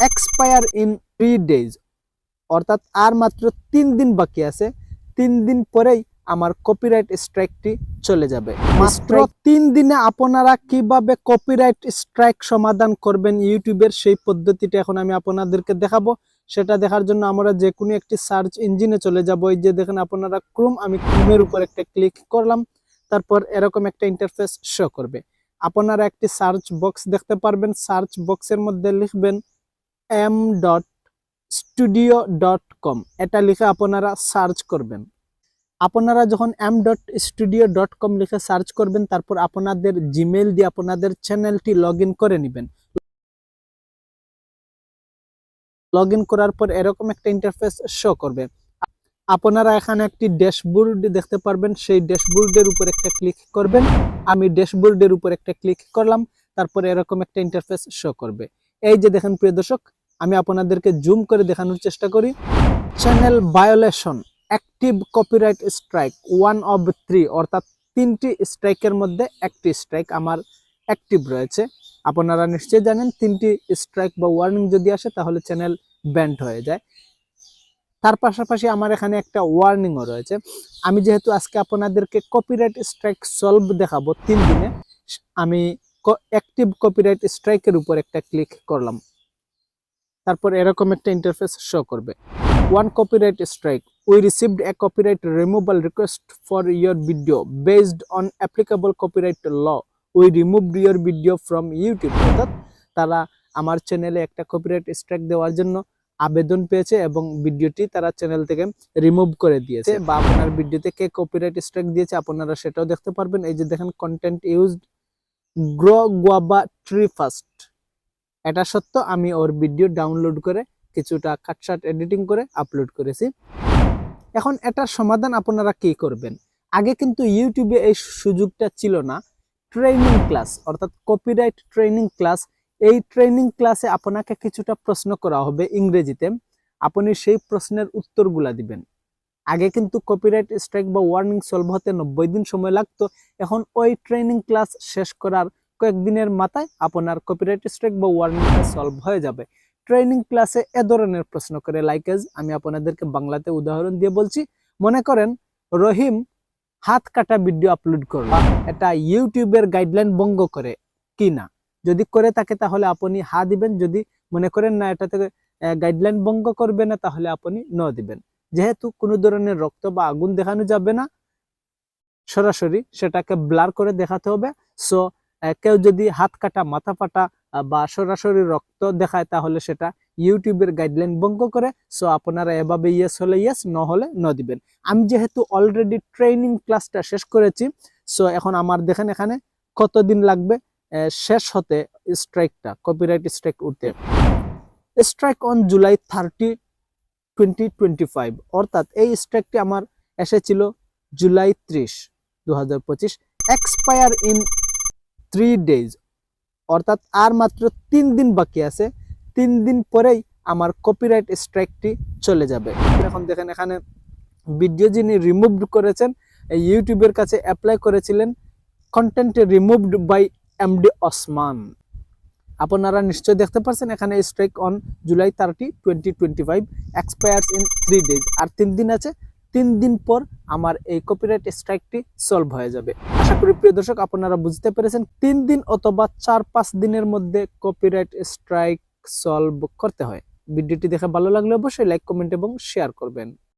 Expire in three days অর্থাৎ আর মাত্র তিন দিন বাকি আছে। তিন দিন পরেই আমার কপিরাইট স্ট্রাইকটি চলে যাবে। মাত্র তিন দিনে আপনারা কীভাবে কপিরাইট স্ট্রাইক সমাধান করবেন ইউটিউবের সেই পদ্ধতিটা এখন আমি আপনাদেরকে দেখাবো। সেটা দেখার জন্য আমরা যে কোনো একটি সার্চ ইঞ্জিনে চলে যাব। এই যে দেখেন আপনারা ক্রোম আমি ক্রোমের উপর একটা ক্লিক করলাম। তারপর এরকম একটা ইন্টারফেস শো করবে। আপনারা একটি সার্চ বক্স দেখতে পারবেন। সার্চ বক্সের মধ্যে লিখবেন M dot studio dot com এটা লিখে আপনারা সার্চ করবেন। আপনারা যখন M dot studio dot com লিখে সার্চ করবেন, তারপর আপনাদের জিমেল দিয়ে আপনাদের চ্যানেলটি লগ করে নেবেন। লগ করার পর এরকম একটা ইন্টারফেস শো করবে। আপনারা এখানে একটি ড্যাশবোর্ড দেখতে পারবেন, সেই ড্যাশবোর্ডের উপর একটা ক্লিক করবেন। আমি ড্যাশবোর্ডের উপর একটা ক্লিক করলাম, তারপর এরকম একটা ইন্টারফেস শো করবে। এই যে দেখেন প্রিয় দর্শক, আমি আপনাদেরকে জুম করে দেখানোর চেষ্টা করি। Channel violation active copyright strike one of three অর্থাৎ তিনটি স্ট্রাইকের মধ্যে একটি স্ট্রাইক আমার অ্যাক্টিভ রয়েছে। আপনারা নিশ্চয়ই জানেন, তিনটি স্ট্রাইক বা ওয়ার্নিং যদি আসে, তাহলে চ্যানেল ব্যান্ড হয়ে যায়। তার পাশাপাশি আমার এখানে একটা ওয়ার্নিংও রয়েছে। আমি যেহেতু আজকে আপনাদেরকে কপিরাইট স্ট্রাইক সলভ দেখাবো তিন দিনে, আমি অ্যাক্টিভ কপিরাইট স্ট্রাইকের উপর একটা ক্লিক করলাম। তারপর এরকম একটা ইন্টারফেস শো করবে। One copyright strike we received a copyright removal request for your video based on applicable copyright law we removed your video from YouTube অর্থাৎ তারা আমার চ্যানেলে একটা কপিরাইট স্ট্রাইক দেওয়ার জন্য আবেদন পেয়েছে এবং ভিডিওটি তারা চ্যানেল থেকে রিমুভ করে দিয়েছে। বা আপনার ভিডিওতে কে কপিরাইট স্ট্রাইক দিয়েছে, আপনারা সেটাও দেখতে পারবেন। এই যে দেখেন content used grow guava tree first এটা সত্য, আমি ওর ভিডিও ডাউনলোড করে কিছুটা কাটসাট এডিটিং করে আপলোড করেছি। এখন এটার সমাধান আপনারা কি করবেন? আগে কিন্তু ইউটিউবে এই সুযোগটা ছিল না। ট্রেনিং ক্লাস অর্থাৎ কপিরাইট ট্রেনিং ক্লাস এই ট্রেনিং ক্লাসে আপনাকে কিছুটা প্রশ্ন করা হবে ইংরেজিতে। আপনি সেই প্রশ্নের উত্তরগুলা দিবেন। আগে কিন্তু কপিরাইট স্ট্রাইক বা ওয়ার্নিং সলভ হতে নব্বই দিন সময় লাগতো। এখন ওই ট্রেনিং ক্লাস শেষ করার কয়েকদিনের মাথায় আপনার কপিরাইট স্ট্রাইক বা ওয়ার্নিংটা সলভ হয়ে যাবে। ট্রেনিং ক্লাসে এ ধরনের প্রশ্ন করে লাইকেজ আমি আপনাদেরকে বাংলাতে উদাহরণ দিয়ে বলছি। মনে করেন, রহিম হাত কাটা ভিডিও আপলোড করল। এটা ইউটিউবের গাইডলাইন ভঙ্গ করে, কি না? যদি করে থাকে তাহলে আপনি হা দিবেন, যদি মনে করেন না এটা থেকে গাইডলাইন ভঙ্গ করবে না, তাহলে আপনি ন দিবেন। যেহেতু কোনো ধরনের রক্ত বা আগুন দেখানো যাবে না, সরাসরি সেটাকে ব্লার করে দেখাতে হবে। সো কেউ যদি হাত কাটা, মাথা ফাটা বা সরাসরি রক্ত দেখায়, তাহলে সেটা ইউটিউবের গাইডলাইন ভঙ্গ করে। সো আপনারা এভাবে ইয়েস হলে ইয়েস ন হলে ন দিবেন। আমি যেহেতু অলরেডি ট্রেনিং ক্লাসটা শেষ করেছি সো এখন আমার দেখেন এখানে কতদিন লাগবে শেষ হতে স্ট্রাইকটা কপিরাইট স্ট্রাইক উঠতে। Strike on July thirty twenty twenty five অর্থাৎ এই স্ট্রাইকটি আমার এসেছিল জুলাই ত্রিশ দু হাজার পঁচিশ এক্সপায়ার ইন থ্রি ডেজ অর্থাৎ আর মাত্র তিন দিন বাকি আছে, তিন দিন পরেই আমার কপিরাইট স্ট্রাইকটি চলে যাবে। এখন দেখেন এখানে ভিডিও যিনি রিমুভড করেছেন ইউটিউবের কাছে অ্যাপ্লাই করেছিলেন content removed by MD Osman আপনারা নিশ্চয় দেখতে পাচ্ছেন এখানে strike on July thirty twenty twenty five expires in three days আর তিন দিন আছে, তিন দিন পর আমার এই কপিরাইট স্ট্রাইকটি সলভ হয়ে যাবে। আশা করি প্রিয় দর্শক, আপনারা বুঝতে পেরেছেন, তিন দিন অথবা চার, পাঁচ দিনের মধ্যে কপিরাইট স্ট্রাইক সলভ করতে হয়। ভিডিওটি দেখে ভালো লাগলে অবশ্যই লাইক কমেন্ট এবং শেয়ার করবেন।